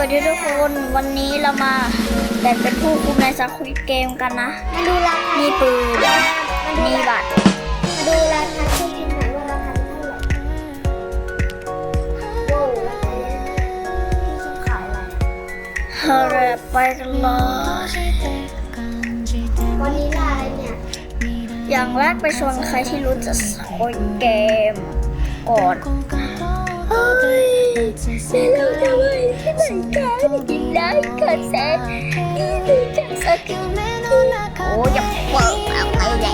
วัสดีทุกคนวันนี้เรามาแต่งเป็นผู้คุมในสควิตเกมกันนะ มาดูราคามีปืนมีบัตร มาดูราคาที่ชิ้นไหนว่าราคาเท่าไหร่โว้วราคาเยอะที่ชิ้นขายอะไรเฮเรไปกันเลยวันนี้ลาอะไรเนี่ย อย่างแรกไปชวนใครที่รู้จักสควิตเกมก่อนเฮ้ย เราจะไปที่ไหนกันกินได้ก่อนแซ่นี่รู้จักสควิตโอ้ยอย่าเปิดเอาไป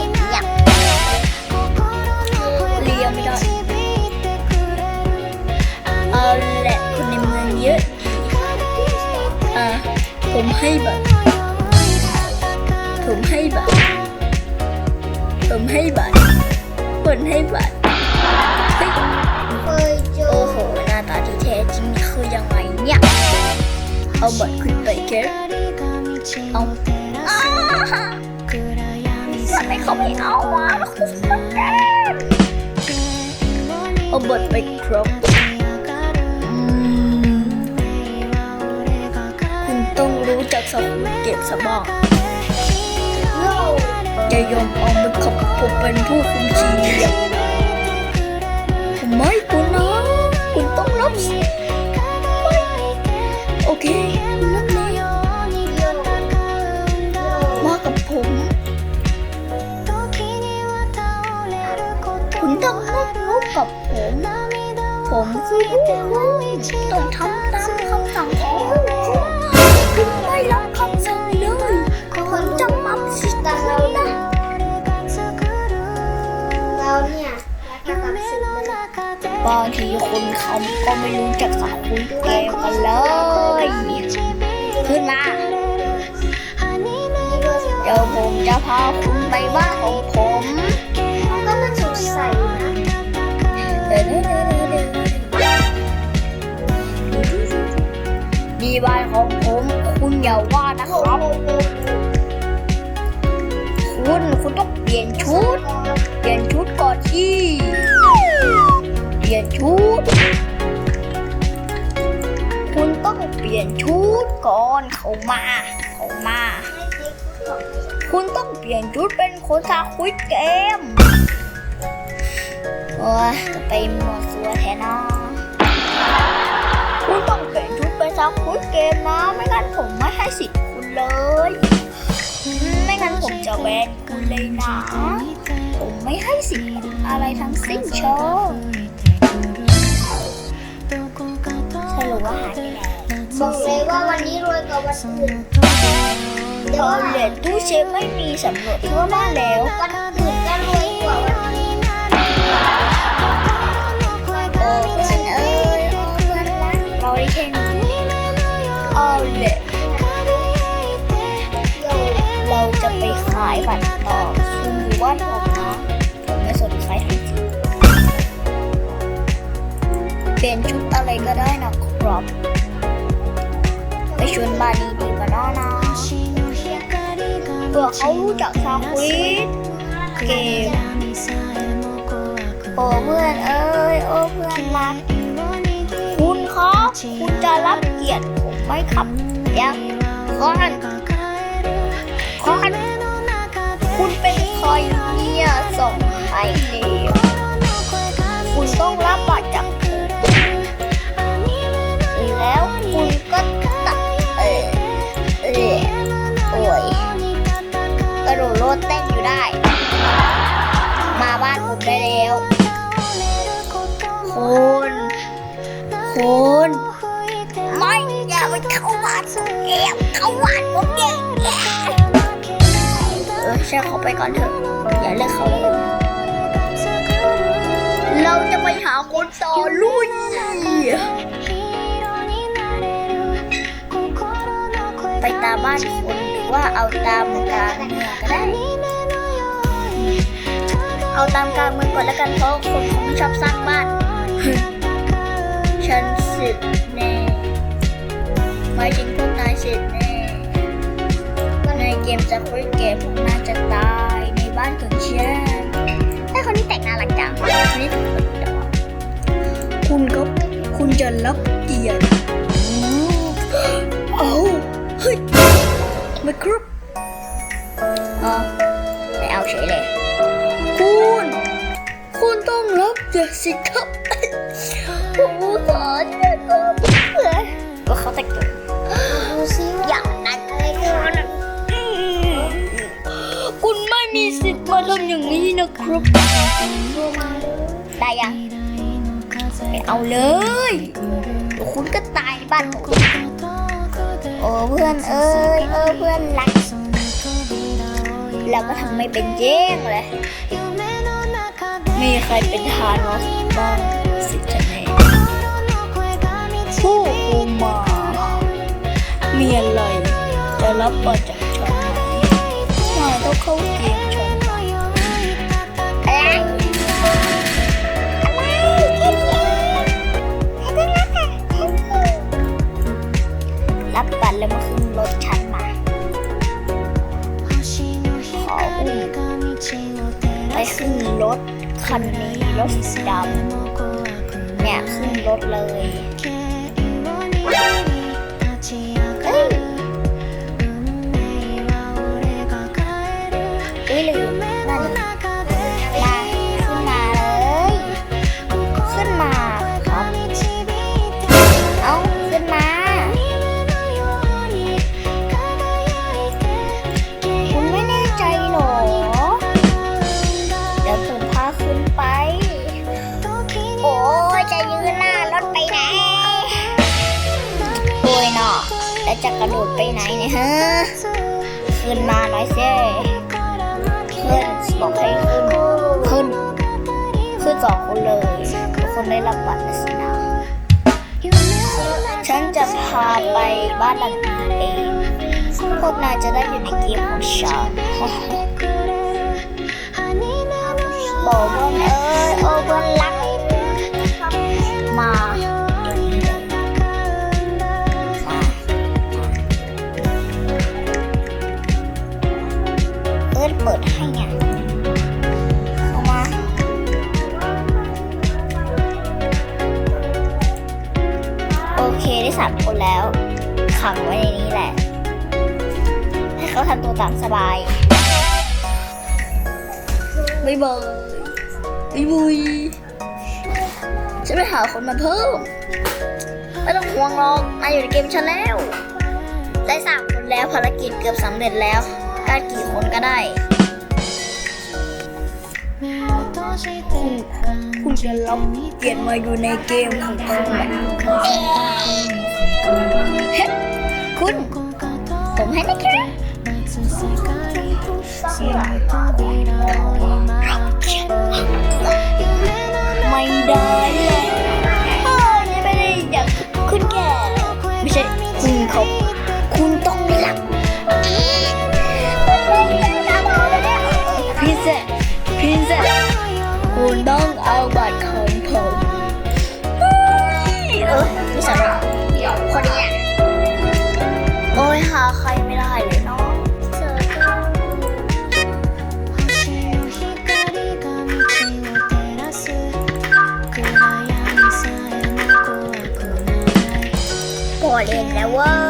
เเอาบัตรขึ้นไปแค่เอาอ้าทำไมเขาไม่เอาวะแล้วคุณทำไงเอาบัตรไปครบอืมคุณต้องรู้จักสมุดเก็บสมองโว้วอย่ายอมเอามือขับผมเป็นผู้คุมทีมผมไม่คุณนะ คุณต้องรับ ก็ไม่รู้จักสักคุยเกกันเลย ขึ้นมาเดี๋ยวผมจะพาคุณไปบ้านของผมก็มันสดใสนะดีบ้านของผมคุณอย่าว่านะครับ คุณคุณต้องเปลี่ยนชุด เปลี่ยนชุดก่อนที่เปลี่ยนชุด เปลี่ยนชุดก่อนเขามาเขามา คุณต้องเปลี่ยนชุดเป็นคนสาคุยเกมโอ้ยก็ไปหมดสัวแทนนะคุณต้องเปลี่ยนชุดเป็นสาคุยเกมนะ ไม่งั้นผมไม่ให้สิทธิ์คุณเลย ไม่งั้นผมจะแบนคุณเลยนะ ผมไม่ให้สิทธิ์คุณอะไรทั้งสิ้นเชยวสรุปว่าหายไปแล้ว บอกเลยว่าวันนี้รวยกว่าวันอื่นเดี๋ยวเหรียญตู้เชฟไม่มีสำรวจทั่วบ้านแล้ววันอื่นก็รวยกว่าวันนี้โอ้เพื่อนเอ้ยโอ้เพื่อนรักเราได้แค่นี้เอาเหละเราจะไปขายบัตรต่อคุณอยู่บ้านผมนะผมไม่สนใครทั้งสิ้นเปลี่ยนชุดอะไรก็ได้นะครับ ไปชวนบานนี้ดีกว่าน้อนะเผื่อเขารู้จักซาควิดเกมโอ้เพื่อนเอ้ยโอ้เพื่อนรักคุณครับคุณจะรับเกียรติผมไหมครับยังคอนคอนคุณเป็น ได้แล้วคุณคุณไม่อย่าไปเข้าบ้านผมเองเข้าบ้านผมเองเออใช่เขาไปก่อนเถอะอย่าเลิกเขาเลยเราจะไปหาคนต่อลุยไปตามบ้านคนหรือว่าเอาตามกลางเมืองก็ได้ เอาตามกลางเมืองก่อนแล้วกันเพราะคนเขาไม่ชอบสร้างบ้าน ฉันเสร็จแน่ไม่จริงพวกนายเสร็จแน่ในเกมจะคุยเกมพวกนายจะตายในบ้านของฉันแต่คนนี้แต่งน่ารักจังคนนี้ถึงคนดอกคุณก็คุณจะรับเกียรติอืมมครับอ๋อไม่เอาเฉยเลย สิครับผมขอเถอะครับก็เขาแต่งตัวดูซิว่าอย่างนั้นอะไรเกิดคุณไม่มีสิทธิ์มาทำอย่างนี้นะครับดูมาเลยได้ยังไม่เอาเลยเดี๋ยวคุณก็ตายในบ้านผมโอ้เพื่อนเอ้ยเออเพื่อนรักเราก็ทำไม่เป็นเย้งเลย มีใครเป็นทานอสบ้างสิจะแนผู้คุมมามีอะไรจะรับมาจากฉันไหมนายต้องเข้าเกมฉันอะไรรับบัตรแล้วมาขึ้นรถฉันมาขออุ้มไปขึ้นรถ คันนี้รถสีดำเนี่ยขึ้นรถเลยเอ้ยเอ้ แล้วจะกระโดดไปไหนเนี่ยฮะขึ้นมาหน่อยสิขึ้นบอกให้ขึ้นขึ้น ขึ้นสองคนเลยทุกคนได้รับบัตรนะสินะฉันจะพาไปบ้านหลังนี้เองพวกนายจะได้อยู่ในเกมของฉันบอกเพื่อนเอ้ยโอ้เพื่อนรัก แล้วขังไว้ในนี้แหละ ให้เขาทำตัวตามสบายบ๊ายบายบ๊ายบายฉันไปหาคนมาเพิ่ม ไม่ต้องห่วงหรอกนายอยู่ในเกมฉันแล้ว ได้สามคนแล้วภารกิจเกือบสำเร็จแล้วการกี่คนก็ได้ คุณจะรับเกียรติมาอยู่ในเกมของผมไหมเฮ้คุณผมให้นะครับไม่ได้เลยไม่ได้อยากคุณแก่ไม่ใช่คุณเขาคุณต้องรับ คุณต้องเอาบัตรของผมเฮ้ยเออไม่ใช่คนนี้อะโอ้ยหาใครไม่ได้เลยเนาะเจอกันพอเล่นแล้วเว้ย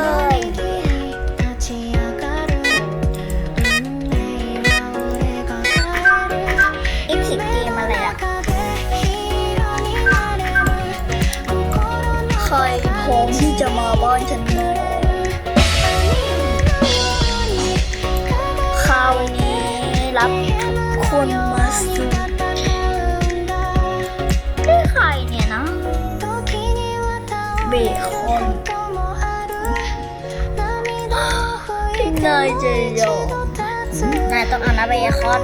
มาสู่นี่ใครเนี่ยนะเบคอนที่นายจะยอมนายต้องเอานะเบคอน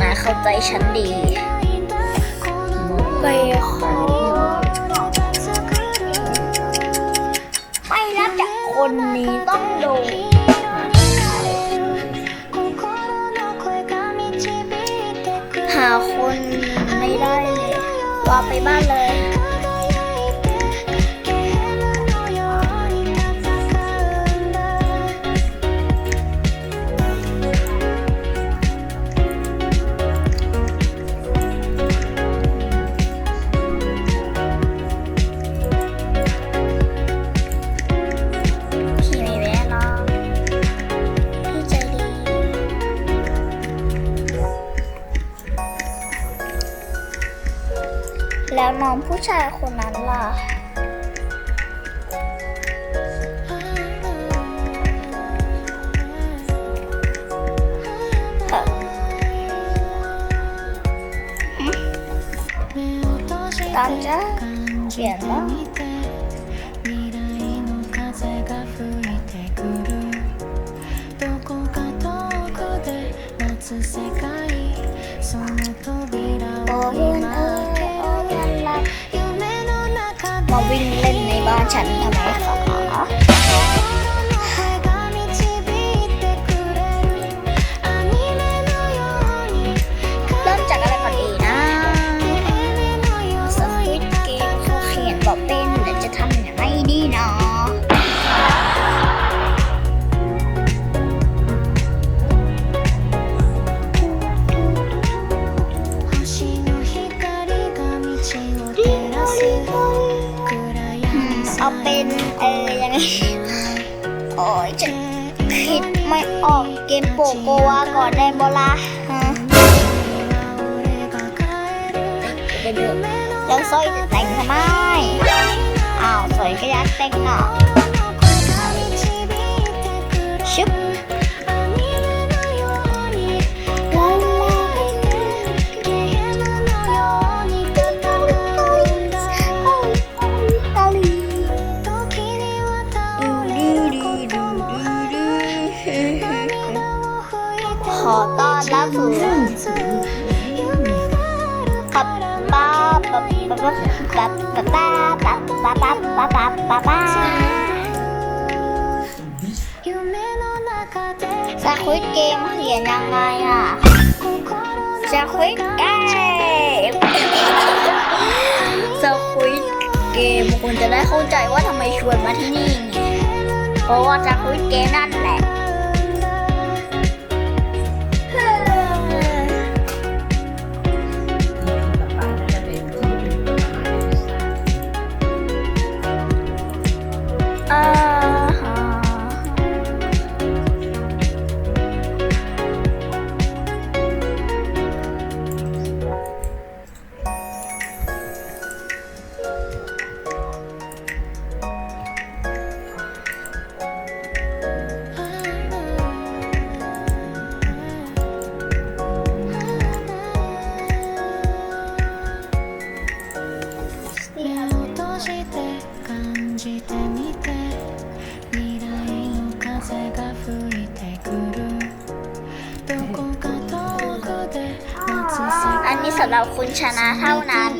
นายเข้าใจฉันดีเบคอนไม่รับจากคนนี้ต้องโดน ไปบ้านเลย มาวิ่งเล่นในบ้านฉันทำไมครับ ฉัคิดไม่ออกเกมโปโกวาก่อนได้บลาฮะแล้วสร้อยจะแต่งทำไม อ้าวสวยก็อยากแต่งเนาะ ปับปับปับปับปับปับปับปับปั๊บสคุยเกมเขียนยังไงอะจะคุยเกมจะคุยเกมคุณจะได้เข้าใจว่าทำไมชวนมาที่นี่ไงเพราะว่าจะคุยเกมนั่นแหละ เราคุณชนะเท่านั้น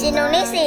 จีนูนี่สิ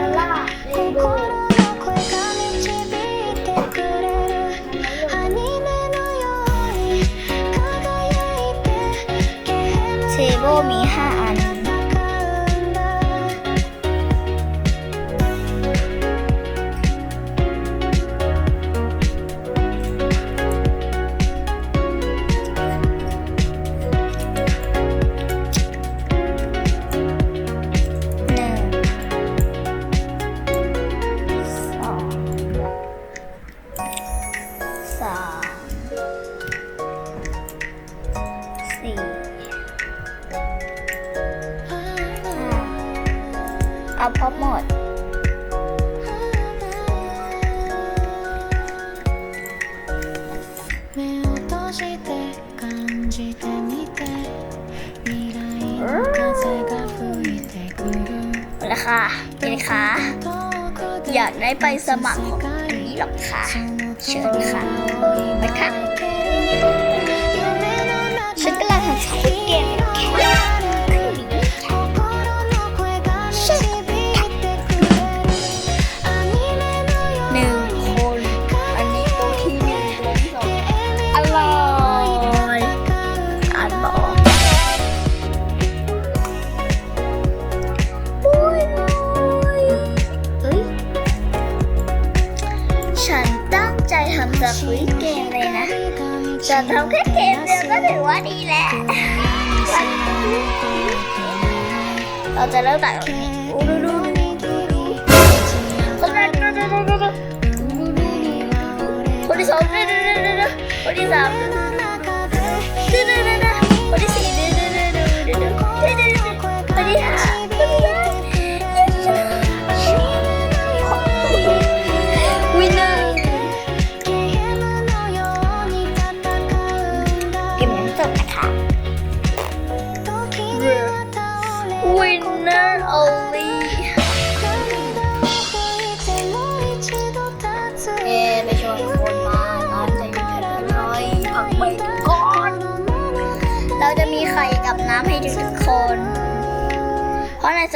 มัครของอันนี้หรอกค่ะ เชิญค่ะ ไปค่ะ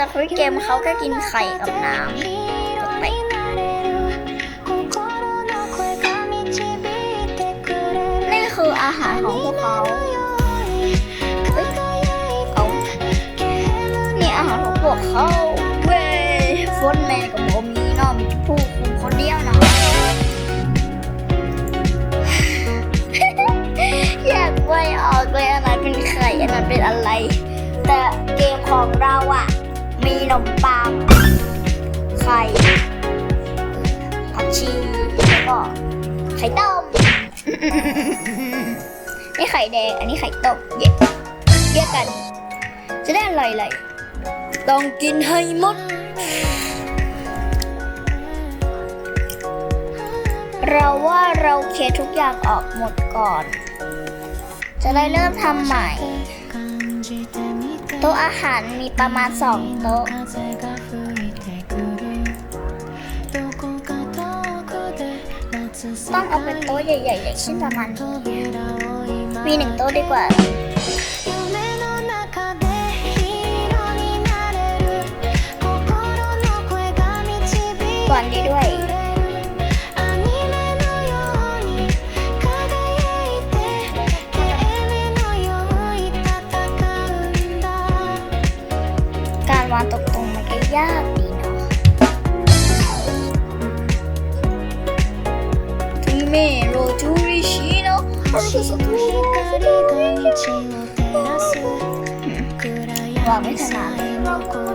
เพราะในสควิตเกมเขาก็กินไข่กับน้ำปกตินี่คืออาหารของพวกเขาเฮ้ยเอานี่อาหารของพวกเขาเว้ยฟอนแมน มีขนมปังไข่ผักชีแล้วก็ไข่ต้มนี่ไข่แดง อันนี้ไข่ต้มเยอะเยอะกัน จะได้อะไรเลยต้องกินให้หมด เราว่าเราเคทุกอย่างออกหมดก่อน จะได้เริ่มทำใหม่ ต๊ะอาหารมีประมาณสองโต๊ะ ต้องเอาเป็นโต๊ะใหญ่ๆอย่างเช่นประมาณนี้มีหนึ่งโต๊ะดีกว่าก่อนดีด้วย Jalapeno. Primero Turishino. Wow, it's not.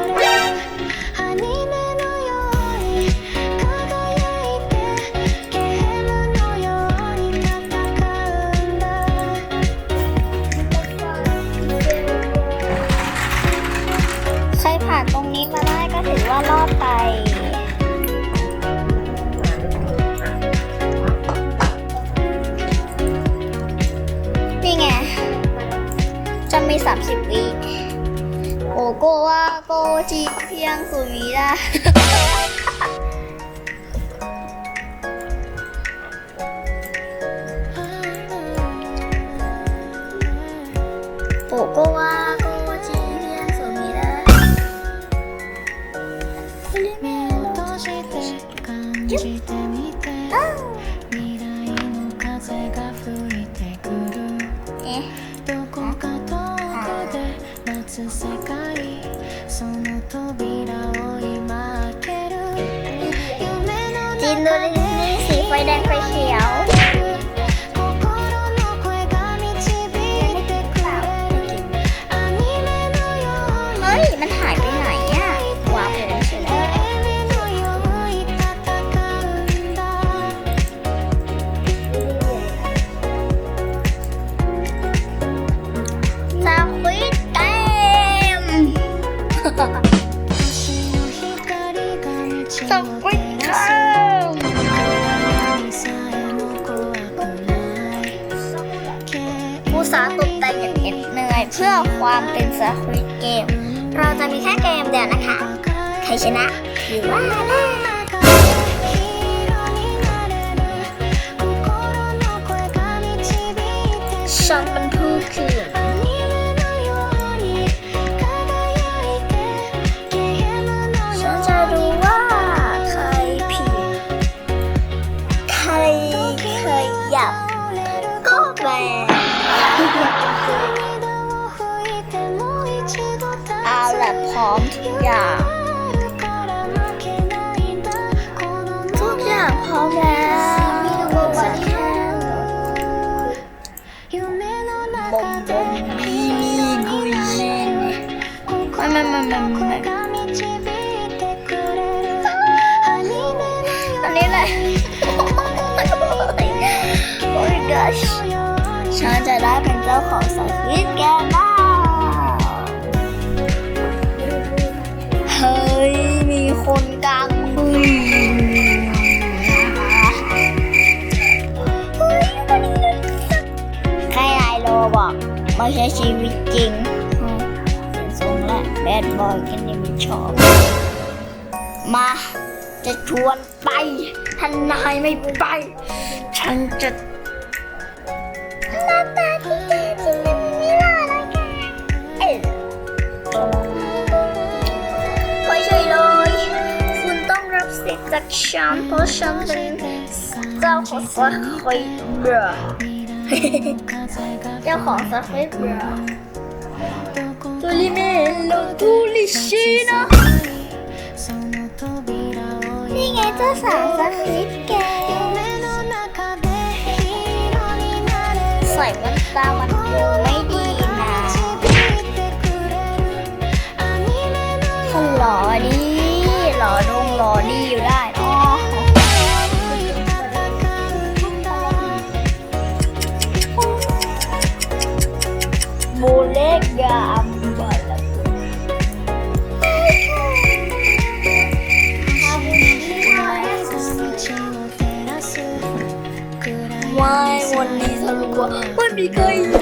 โกจีเพียงสุวีได้ ฉันจะได้เป็นเจ้าของสกินแกได้เฮ้ย มีคนกลางคุยใครไลโลบอกไม่ใช่ชีวิตจริงเห็นงสูงและแบดบอยกันยังไม่ชอบ มาจะชวนไปท่านนายไม่ไป ฉันจะ example something self subscriber เจ้าของ subscriber โดริเมนโลตูลิชินะนี่ไงเจ้าสาว subscribe ใส่แว่นตามันดูไม่ดีนะหล่อดีหล่อดงหล่อดี 换笔可以